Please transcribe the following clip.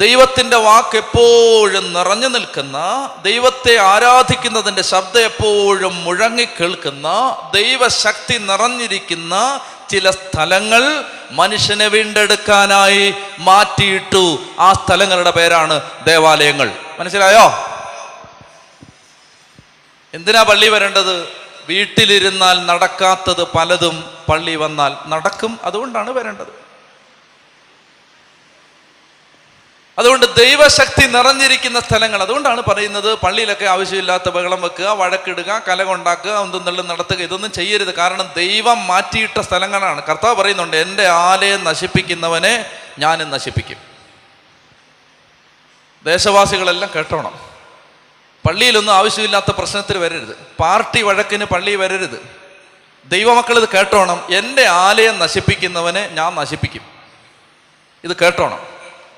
ദൈവത്തിന്റെ വാക്ക് എപ്പോഴും നിറഞ്ഞു നിൽക്കുന്ന ദൈവത്തെ ആരാധിക്കുന്നതിന്റെ ശബ്ദം എപ്പോഴും മുഴങ്ങി കേൾക്കുന്ന ദൈവശക്തി നിറഞ്ഞിരിക്കുന്ന ചില സ്ഥലങ്ങൾ മനുഷ്യനെ വീണ്ടെടുക്കാനായി മാറ്റിയിട്ടു ആ സ്ഥലങ്ങളുടെ പേരാണ് ദേവാലയങ്ങൾ. മനസ്സിലായോ? എന്തിനാ പള്ളി വരേണ്ടത്? വീട്ടിലിരുന്നാൽ നടക്കാത്തത് പലതും പള്ളി വന്നാൽ നടക്കും അതുകൊണ്ടാണ് വരേണ്ടത്. അതുകൊണ്ട് ദൈവശക്തി നിറഞ്ഞിരിക്കുന്ന സ്ഥലങ്ങൾ. അതുകൊണ്ടാണ് പറയുന്നത് പള്ളിയിലൊക്കെ ആവശ്യമില്ലാത്ത ബഹളം വെക്കുക വഴക്കിടുക കലകൊണ്ടാക്കുക ഒന്നും തള്ളും നടത്തുക ഇതൊന്നും ചെയ്യരുത്. കാരണം ദൈവം മാറ്റിയിട്ട സ്ഥലങ്ങളാണ്. കർത്താവ് പറയുന്നുണ്ട് എന്റെ ആലയം നശിപ്പിക്കുന്നവനെ ഞാനും നശിപ്പിക്കും. ദേശവാസികളെല്ലാം കേട്ടോണം. പള്ളിയിലൊന്നും ആവശ്യമില്ലാത്ത പ്രശ്നത്തിൽ വരരുത്. പാർട്ടി വഴക്കിന് പള്ളി വരരുത്. ദൈവമക്കൾ ഇത് കേട്ടോണം. എന്റെ ആലയം നശിപ്പിക്കുന്നവനെ ഞാൻ നശിപ്പിക്കും. ഇത് കേട്ടോണം.